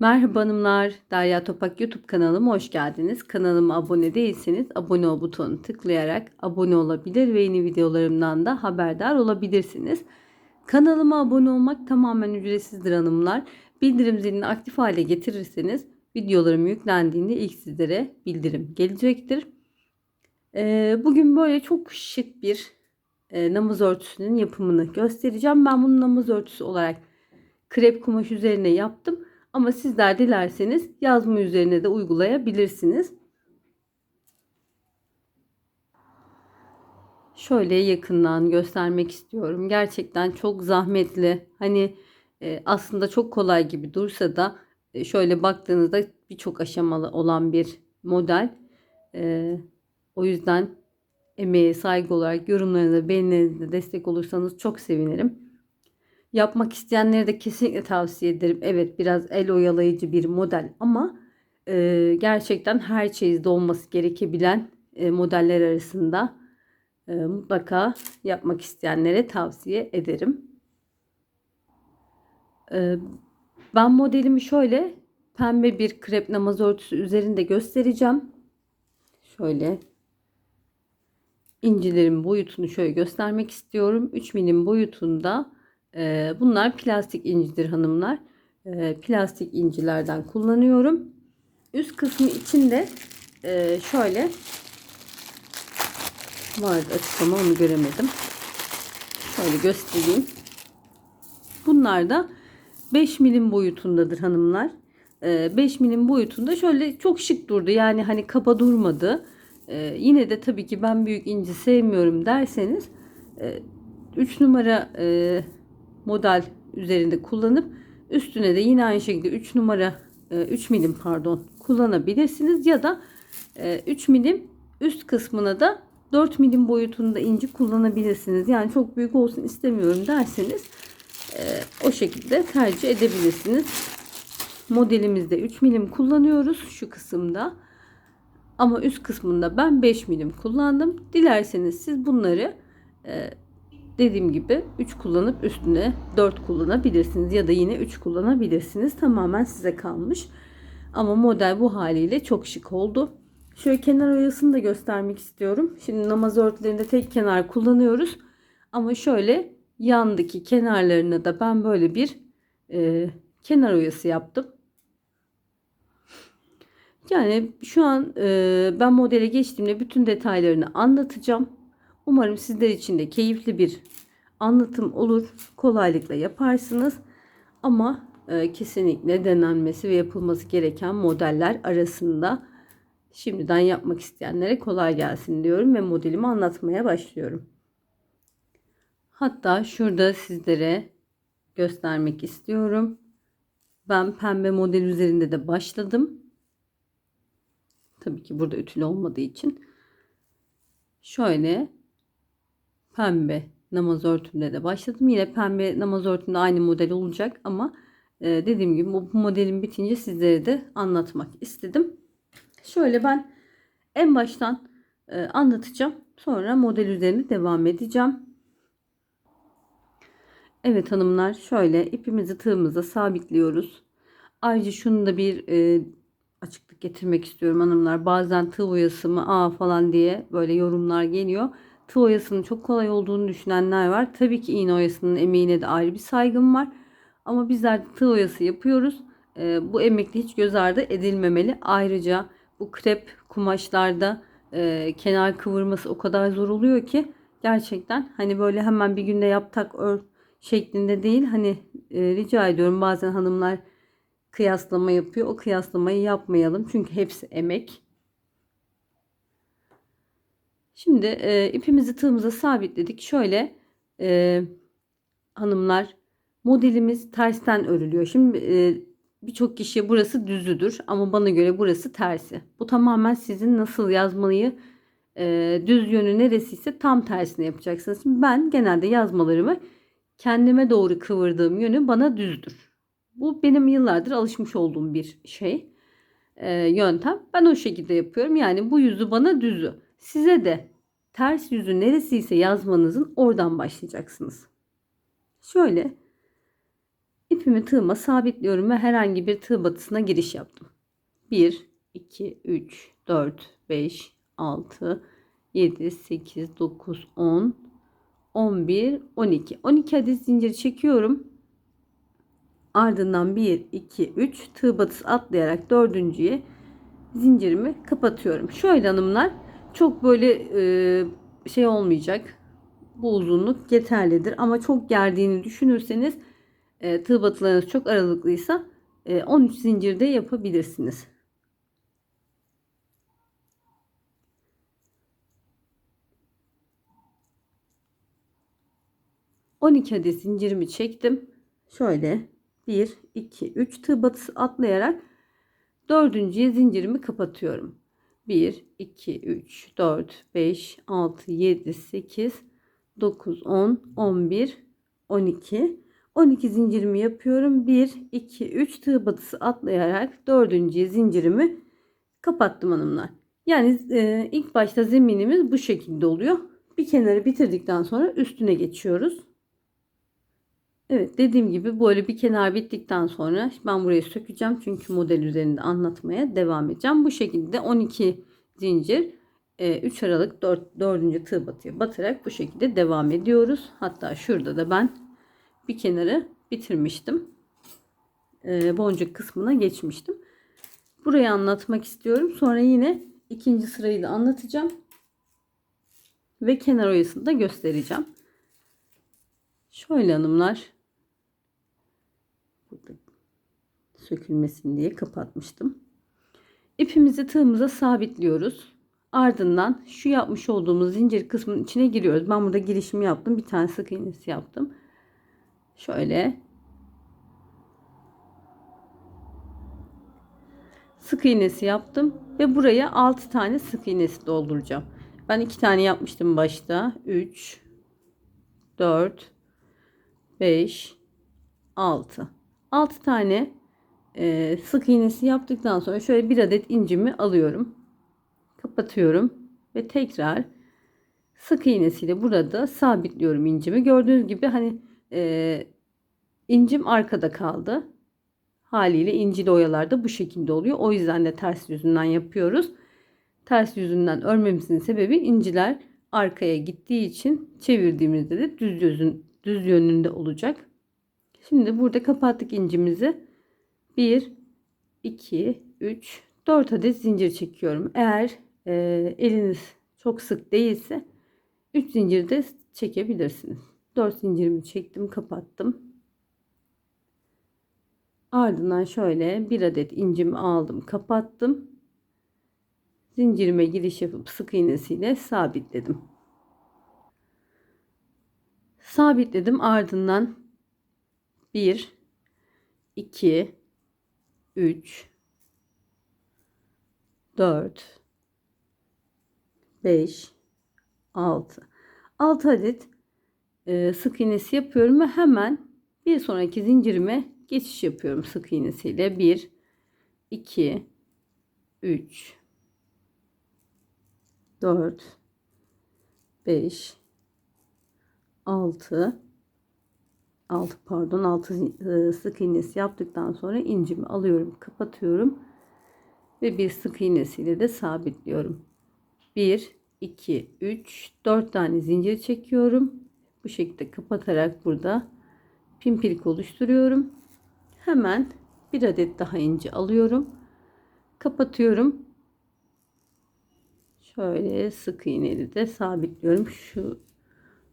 Merhaba hanımlar, Derya Topak YouTube kanalıma hoş geldiniz. Kanalıma abone değilseniz abone ol butonunu tıklayarak abone olabilir ve yeni videolarımdan da haberdar olabilirsiniz. Kanalıma abone olmak tamamen ücretsizdir hanımlar. Bildirim zilini aktif hale getirirseniz videolarım yüklendiğinde ilk sizlere bildirim gelecektir. Bugün böyle çok şık bir namaz örtüsünün yapımını göstereceğim. Ben bunu namaz örtüsü olarak krep kumaş üzerine yaptım. Ama sizler dilerseniz yazma üzerine de uygulayabilirsiniz. Şöyle yakından göstermek istiyorum. Gerçekten çok zahmetli. Hani e, aslında çok kolay gibi dursa da e, şöyle baktığınızda birçok aşamalı olan bir model. E, o yüzden emeğe saygı olarak yorumlarınızda beğenilerinizde destek olursanız çok sevinirim. Yapmak isteyenlere de kesinlikle tavsiye ederim. Evet biraz el oyalayıcı bir model ama e, gerçekten her çeyizde olması gerekebilen e, modeller arasında e, mutlaka yapmak isteyenlere tavsiye ederim. E, ben modelimi şöyle pembe bir krep namaz örtüsü üzerinde göstereceğim. Şöyle incilerin boyutunu şöyle göstermek istiyorum. 3 milim boyutunda ee, bunlar plastik incidir hanımlar. Ee, plastik incilerden kullanıyorum. Üst kısmı içinde e, şöyle vardı açıklama onu göremedim. Şöyle göstereyim. Bunlar da 5 milim boyutundadır hanımlar. 5 ee, milim boyutunda şöyle çok şık durdu. Yani hani kaba durmadı. Yine de tabii ki ben büyük inci sevmiyorum derseniz 3 e, numara e, model üzerinde kullanıp üstüne de yine aynı şekilde 3 numara 3 e, milim pardon kullanabilirsiniz ya da 3 e, milim üst kısmına da 4 milim boyutunda inci kullanabilirsiniz. Yani çok büyük olsun istemiyorum derseniz e, o şekilde tercih edebilirsiniz. Modelimizde 3 milim kullanıyoruz şu kısımda. Ama üst kısmında ben 5 milim kullandım. Dilerseniz siz bunları dediğim gibi 3 kullanıp üstüne 4 kullanabilirsiniz ya da yine 3 kullanabilirsiniz. Tamamen size kalmış. Ama model bu haliyle çok şık oldu. Şöyle kenar oyasını da göstermek istiyorum. Şimdi namaz örtülerinde tek kenar kullanıyoruz. Ama şöyle yandaki kenarlarına da ben böyle bir e, kenar oyası yaptım. Yani şu an e, ben modele geçtiğimde bütün detaylarını anlatacağım. Umarım sizler için de keyifli bir anlatım olur. Kolaylıkla yaparsınız. Ama e, kesinlikle denenmesi ve yapılması gereken modeller arasında şimdiden yapmak isteyenlere kolay gelsin diyorum ve modelimi anlatmaya başlıyorum. Hatta şurada sizlere göstermek istiyorum. Ben pembe model üzerinde de başladım. Tabii ki burada ütülü olmadığı için. Şöyle pembe namaz örtümde de başladım. Yine pembe namaz örtümde aynı model olacak ama e, dediğim gibi bu modelin bitince sizlere de anlatmak istedim. Şöyle ben en baştan e, anlatacağım. Sonra model üzerine devam edeceğim. Evet hanımlar şöyle ipimizi tığımıza sabitliyoruz. Ayrıca şunu da bir e, açıklık getirmek istiyorum hanımlar. Bazen tığ oyası mı aa falan diye böyle yorumlar geliyor tığ oyasının çok kolay olduğunu düşünenler var. Tabii ki iğne oyasının emeğine de ayrı bir saygım var. Ama bizler tığ oyası yapıyoruz. E, bu emekle hiç göz ardı edilmemeli. Ayrıca bu krep kumaşlarda e, kenar kıvırması o kadar zor oluyor ki gerçekten hani böyle hemen bir günde yap ör şeklinde değil. Hani e, rica ediyorum bazen hanımlar kıyaslama yapıyor. O kıyaslamayı yapmayalım. Çünkü hepsi emek. Şimdi e, ipimizi tığımıza sabitledik. Şöyle e, hanımlar modelimiz tersten örülüyor. Şimdi e, birçok kişiye burası düzüdür ama bana göre burası tersi. Bu tamamen sizin nasıl yazmayı e, düz yönü neresiyse tam tersine yapacaksınız. Şimdi ben genelde yazmalarımı kendime doğru kıvırdığım yönü bana düzdür. Bu benim yıllardır alışmış olduğum bir şey, e, yöntem. Ben o şekilde yapıyorum. Yani bu yüzü bana düzü. Size de ters yüzü neresiyse yazmanızın oradan başlayacaksınız. Şöyle İpimi tığıma sabitliyorum ve herhangi bir tığ batısına giriş yaptım. 1, 2, 3, 4, 5, 6, 7, 8, 9, 10, 11, 12. 12 adet zincir çekiyorum. Ardından 1, 2, 3 tığ batısı atlayarak dördüncüye zincirimi kapatıyorum. Şöyle hanımlar çok böyle e, şey olmayacak. Bu uzunluk yeterlidir ama çok gerdiğini düşünürseniz e, tığ batılarınız çok aralıklıysa e, 13 zincirde yapabilirsiniz. ...12 adet zincirimi çektim. Şöyle 1, 2, 3 tığ batısı atlayarak dördüncüye zincirimi kapatıyorum. 1, 2, 3, 4, 5, 6, 7, 8, 9, 10, 11, 12. 12 zincirimi yapıyorum. 1, 2, 3 tığ batısı atlayarak dördüncüye zincirimi kapattım hanımlar. Yani e, ilk başta zeminimiz bu şekilde oluyor. Bir kenarı bitirdikten sonra üstüne geçiyoruz. Evet dediğim gibi böyle bir kenar bittikten sonra ben burayı sökeceğim. Çünkü model üzerinde anlatmaya devam edeceğim. Bu şekilde 12 zincir 3 e, Aralık 4, 4. tığ batıya batarak bu şekilde devam ediyoruz. Hatta şurada da ben bir kenarı bitirmiştim. E, boncuk kısmına geçmiştim. Burayı anlatmak istiyorum. Sonra yine ikinci sırayı da anlatacağım. Ve kenar oyasını da göstereceğim. Şöyle hanımlar burada sökülmesin diye kapatmıştım. İpimizi tığımıza sabitliyoruz. Ardından şu yapmış olduğumuz zincir kısmının içine giriyoruz. Ben burada girişimi yaptım. Bir tane sık iğnesi yaptım. Şöyle sık iğnesi yaptım ve buraya 6 tane sık iğnesi dolduracağım. Ben 2 tane yapmıştım başta. 3 4 5 6 6 tane e, sık iğnesi yaptıktan sonra şöyle bir adet incimi alıyorum. Kapatıyorum ve tekrar sık iğnesiyle burada sabitliyorum incimi. Gördüğünüz gibi hani e, incim arkada kaldı. Haliyle incili oyalarda bu şekilde oluyor. O yüzden de ters yüzünden yapıyoruz. Ters yüzünden örmemizin sebebi inciler arkaya gittiği için çevirdiğimizde de düz yüzün düz yönünde olacak. Şimdi burada kapattık incimizi. 1 2 3 4 adet zincir çekiyorum. Eğer e, eliniz çok sık değilse 3 zincir de çekebilirsiniz. 4 zincirimi çektim, kapattım. Ardından şöyle bir adet incimi aldım, kapattım. Zincirime giriş yapıp sık iğnesiyle sabitledim. Sabitledim. Ardından 1 2 3 4 5 6 6 adet e, sık iğnesi yapıyorum ve hemen bir sonraki zincirime geçiş yapıyorum sık iğnesiyle. 1 2 3 4 5 6 6 pardon 6 e, sık iğnesi yaptıktan sonra incimi alıyorum kapatıyorum ve bir sık iğnesiyle de sabitliyorum. 1 2 3 4 tane zincir çekiyorum. Bu şekilde kapatarak burada pimpirlik oluşturuyorum. Hemen bir adet daha inci alıyorum. Kapatıyorum. Şöyle sık iğneli de sabitliyorum. Şu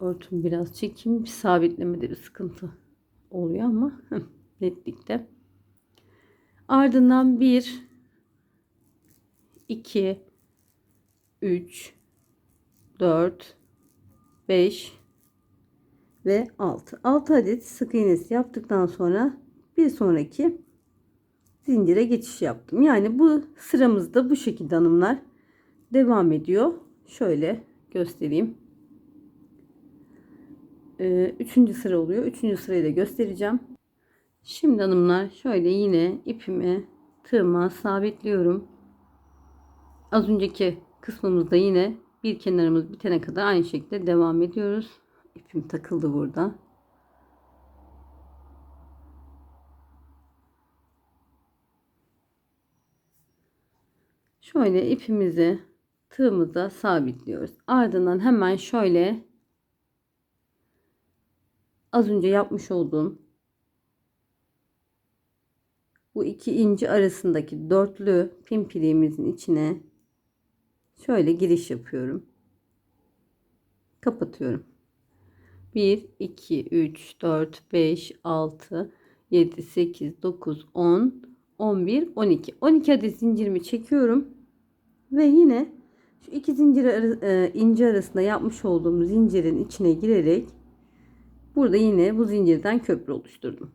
örtüm biraz çekeyim. Bir sabitlemede bir sıkıntı oluyor ama netlikte. Ardından 1 2 3 4 5 ve 6. 6 adet sık iğnesi yaptıktan sonra bir sonraki zincire geçiş yaptım. Yani bu sıramızda bu şekilde hanımlar devam ediyor. Şöyle göstereyim. Ee, üçüncü sıra oluyor. Üçüncü sırayı da göstereceğim. Şimdi hanımlar şöyle yine ipimi tığıma sabitliyorum. Az önceki kısmımızda yine bir kenarımız bitene kadar aynı şekilde devam ediyoruz. İpim takıldı burada. Şöyle ipimizi tığımıza sabitliyoruz. Ardından hemen şöyle az önce yapmış olduğum bu iki inci arasındaki dörtlü pimpiriğimizin içine şöyle giriş yapıyorum. Kapatıyorum. 1, 2, 3, 4, 5, 6, 7, 8, 9, 10, 11, 12. 12 adet zincirimi çekiyorum. Ve yine şu iki zincir e, inci arasında yapmış olduğum zincirin içine girerek burada yine bu zincirden köprü oluşturdum.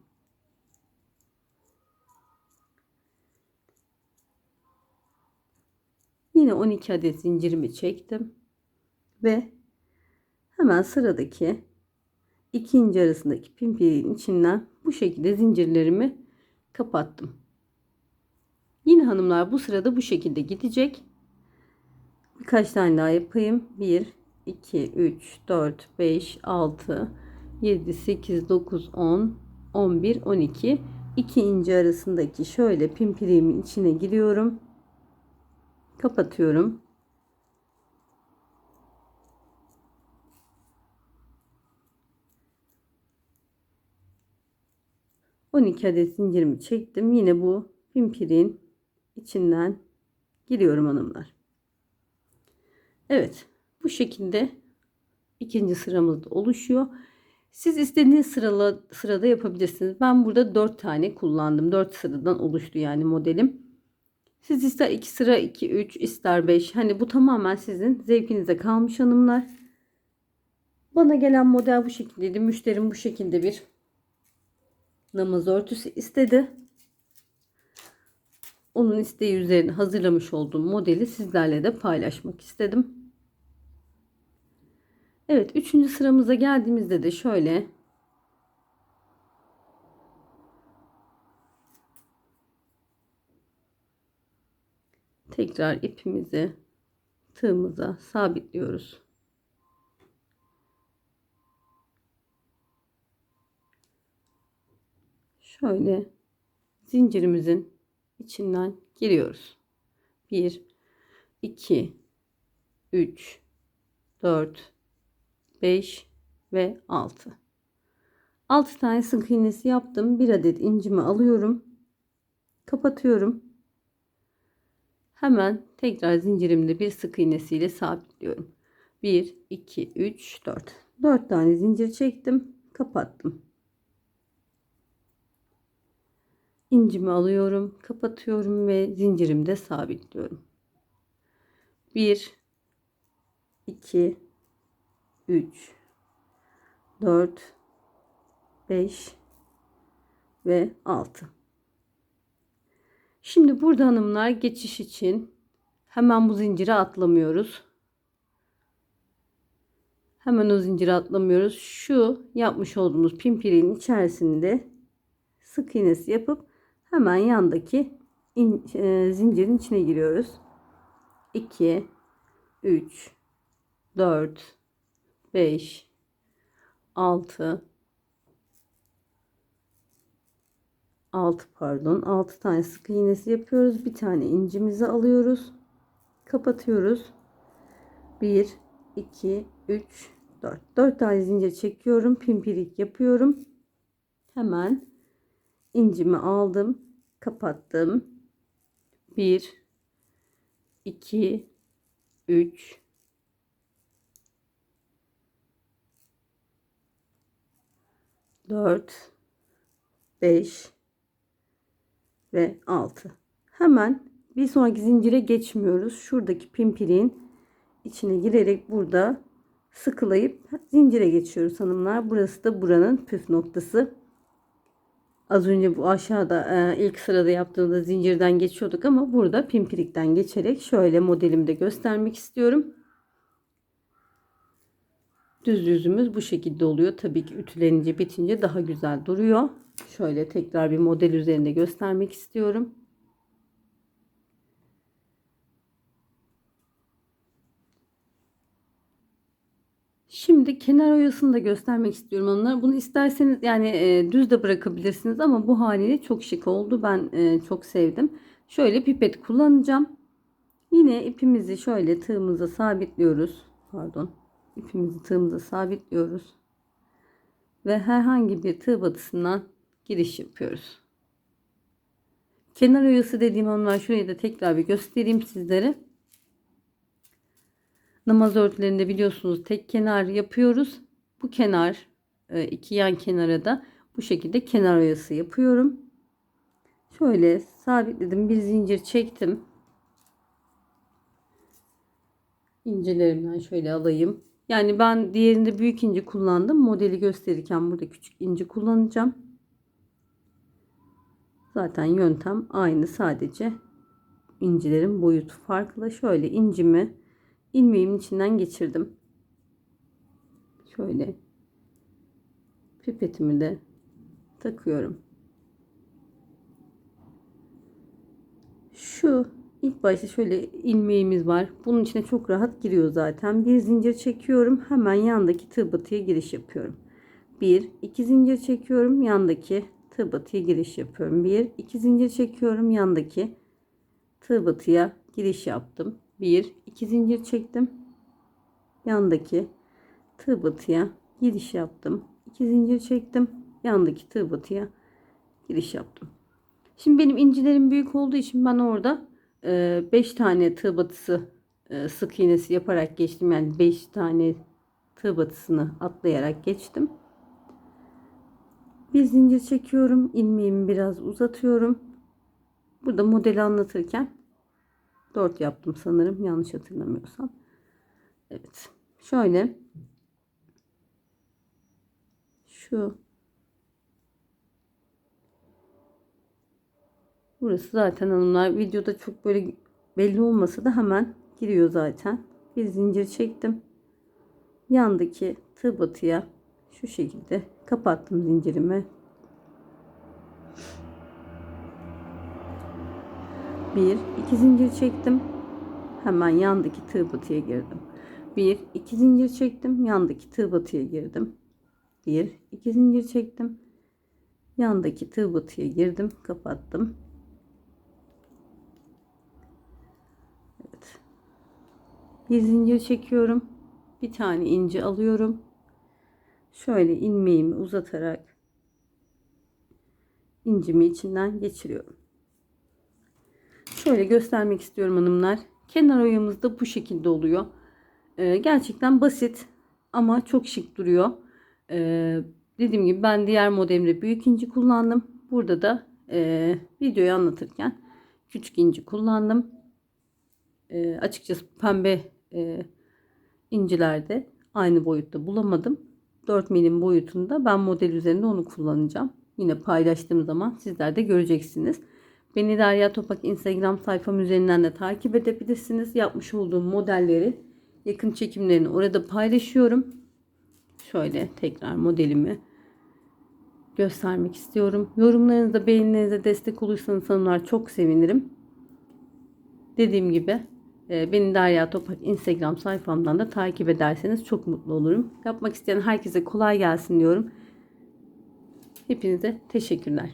Yine 12 adet zincirimi çektim ve hemen sıradaki ikinci arasındaki pimpiriğin içinden bu şekilde zincirlerimi kapattım. Yine hanımlar bu sırada bu şekilde gidecek. Birkaç tane daha yapayım. 1, 2, 3, 4, 5, 6, 7, 8, 9, 10, 11, 12. 2 inci arasındaki şöyle pimpiriğimin içine giriyorum. Kapatıyorum. On iki adet zincirimi çektim. Yine bu pimpiriğin içinden giriyorum hanımlar. Evet. Bu şekilde ikinci sıramızda oluşuyor. Siz istediğiniz sırala, sırada yapabilirsiniz. Ben burada 4 tane kullandım. 4 sıradan oluştu yani modelim. Siz ister 2 sıra 2 3 ister 5. Hani bu tamamen sizin zevkinize kalmış hanımlar. Bana gelen model bu şekildeydi. Müşterim bu şekilde bir namaz örtüsü istedi. Onun isteği üzerine hazırlamış olduğum modeli sizlerle de paylaşmak istedim. Evet, üçüncü sıramıza geldiğimizde de şöyle tekrar ipimizi tığımıza sabitliyoruz. Şöyle zincirimizin içinden giriyoruz. 1 2 3 4 5 ve 6. 6 tane sık iğnesi yaptım. Bir adet incimi alıyorum. Kapatıyorum. Hemen tekrar zincirimde bir sık iğnesiyle sabitliyorum. 1 2 3 4. 4 tane zincir çektim, kapattım. İncimi alıyorum, kapatıyorum ve zincirimde sabitliyorum. 1 2 3 4 5 ve 6 Şimdi burada hanımlar geçiş için hemen bu zincire atlamıyoruz. Hemen o zincire atlamıyoruz. Şu yapmış olduğumuz pimpirinin içerisinde sık iğnesi yapıp hemen yandaki in, e, zincirin içine giriyoruz. 2 3 4 5 6 6 pardon 6 tane sık iğnesi yapıyoruz. Bir tane incimizi alıyoruz. Kapatıyoruz. 1 2 3 4 4 tane zincir çekiyorum. Pimpirik yapıyorum. Hemen incimi aldım. Kapattım. 1 2 3 4 5 ve 6. Hemen bir sonraki zincire geçmiyoruz. Şuradaki pimpiriğin içine girerek burada sıkılayıp zincire geçiyoruz hanımlar. Burası da buranın püf noktası. Az önce bu aşağıda e, ilk sırada yaptığımda zincirden geçiyorduk ama burada pimpirikten geçerek şöyle modelimde göstermek istiyorum. Düz yüzümüz bu şekilde oluyor. Tabii ki ütülenince bitince daha güzel duruyor. Şöyle tekrar bir model üzerinde göstermek istiyorum. Şimdi kenar oyasını da göstermek istiyorum onlara. Bunu isterseniz yani e, düz de bırakabilirsiniz ama bu haliyle çok şık oldu. Ben e, çok sevdim. Şöyle pipet kullanacağım. Yine ipimizi şöyle tığımıza sabitliyoruz. Pardon. İpimizi tığımıza sabitliyoruz. Ve herhangi bir tığ batısından giriş yapıyoruz. Kenar oyası dediğim onlar şurayı da tekrar bir göstereyim sizlere. Namaz örtülerinde biliyorsunuz tek kenar yapıyoruz. Bu kenar e, iki yan kenara da bu şekilde kenar oyası yapıyorum. Şöyle sabitledim. Bir zincir çektim. İncilerimden şöyle alayım. Yani ben diğerinde büyük inci kullandım. Modeli gösterirken burada küçük inci kullanacağım. Zaten yöntem aynı sadece incilerin boyutu farklı. Şöyle incimi ilmeğimin içinden geçirdim. Şöyle pipetimi de takıyorum. Şu ilk başta şöyle ilmeğimiz var. Bunun içine çok rahat giriyor zaten. Bir zincir çekiyorum. Hemen yandaki tığ batıya giriş yapıyorum. Bir, iki zincir çekiyorum. Yandaki tığ batıya giriş yapıyorum. Bir, iki zincir çekiyorum. Yandaki tığ batıya giriş yaptım. Bir, iki zincir çektim. Yandaki tığ batıya giriş yaptım. İki zincir çektim. Yandaki tığ batıya giriş yaptım. Şimdi benim incilerim büyük olduğu için ben orada 5 tane tığ batısı e, sık iğnesi yaparak geçtim. Yani 5 tane tığ batısını atlayarak geçtim. Bir zincir çekiyorum. ilmeğimi biraz uzatıyorum. Burada modeli anlatırken 4 yaptım sanırım. Yanlış hatırlamıyorsam. Evet. Şöyle şu Burası zaten hanımlar videoda çok böyle belli olmasa da hemen giriyor zaten. Bir zincir çektim. Yandaki tığ batıya şu şekilde kapattım zincirimi. Bir, iki zincir çektim. Hemen yandaki tığ batıya girdim. Bir, iki zincir çektim. Yandaki tığ batıya girdim. Bir, iki zincir çektim. Yandaki tığ batıya girdim. Kapattım. Evet. Bir zincir çekiyorum. Bir tane ince alıyorum. Şöyle ilmeğimi uzatarak incimi içinden geçiriyorum. Şöyle göstermek istiyorum hanımlar. Kenar oyamız da bu şekilde oluyor. Ee, gerçekten basit ama çok şık duruyor. Ee, dediğim gibi ben diğer modelimde büyük inci kullandım. Burada da e, videoyu anlatırken küçük inci kullandım. E, açıkçası pembe e, incilerde aynı boyutta bulamadım. 4 milim boyutunda ben model üzerinde onu kullanacağım. Yine paylaştığım zaman sizler de göreceksiniz. Beni Derya Topak Instagram sayfam üzerinden de takip edebilirsiniz. Yapmış olduğum modelleri, yakın çekimlerini orada paylaşıyorum. Şöyle tekrar modelimi göstermek istiyorum. Yorumlarınızda, beğenilerinize destek olursanız hanımlar çok sevinirim. Dediğim gibi beni Derya Topak Instagram sayfamdan da takip ederseniz çok mutlu olurum. Yapmak isteyen herkese kolay gelsin diyorum. Hepinize teşekkürler.